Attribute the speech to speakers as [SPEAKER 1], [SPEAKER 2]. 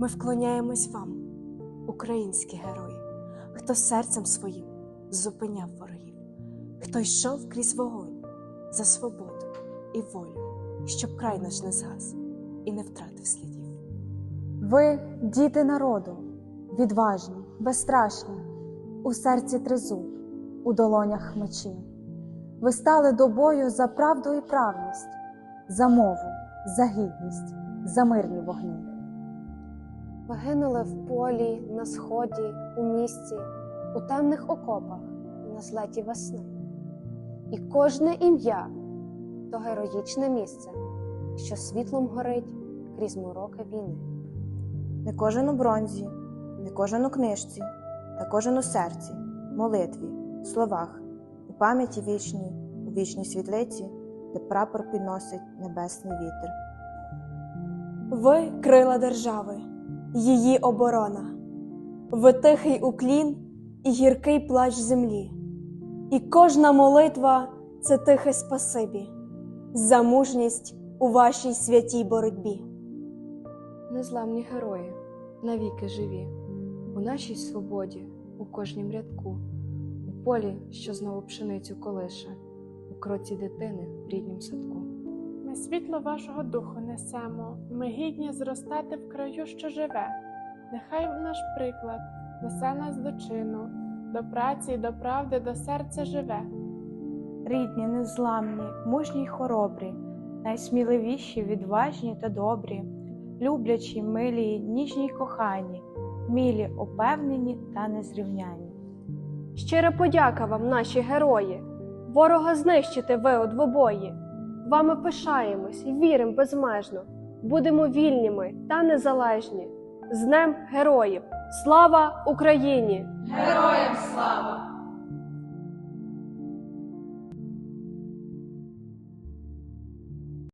[SPEAKER 1] Ми вклоняємось вам, українські герої, хто серцем своїм зупиняв ворогів, хто йшов крізь вогонь за свободу і волю, щоб край наш не згас і не втратив слідів.
[SPEAKER 2] Ви діти народу, відважні, безстрашні, у серці тризуб, у долонях мечі. Ви стали до бою за правду і правність, за мову, за гідність, за мирні вогні.
[SPEAKER 3] Ви в полі, на сході, у місті, у темних окопах, на злеті весни. І кожне ім'я то героїчне місце, що світлом горить крізь мороки війни.
[SPEAKER 4] Не кожен у бронзі, не кожен у книжці, та кожен у серці, молитві, словах, у пам'яті вічній, у вічній світлиці, де прапор підносить небесний вітер.
[SPEAKER 1] Ви крила держави, її оборона, ви тихий уклін і гіркий плач землі, і кожна молитва це тихе спасибі, за мужність у вашій святій боротьбі.
[SPEAKER 5] Незламні герої, навіки живі, у нашій свободі, у кожнім рядку, у полі, що знову пшеницю колише, у кроці дитини в ріднім садку.
[SPEAKER 6] Світло вашого духу несемо, ми гідні зростати в краю, що живе. Нехай наш приклад несе нас до чину, до праці до правди, до серця живе.
[SPEAKER 7] рідні, незламні, мужні й хоробрі, найсміливіші, відважні та добрі, люблячі, милі, ніжні й кохані, мілі, опевнені та незрівняні.
[SPEAKER 8] Щира подяка вам, наші герої. Ворога знищите ви у двобої. Вами пишаємось і віримо безмежно. Будемо вільними та незалежні. З Днем Героїв! Слава Україні!
[SPEAKER 9] Героям слава!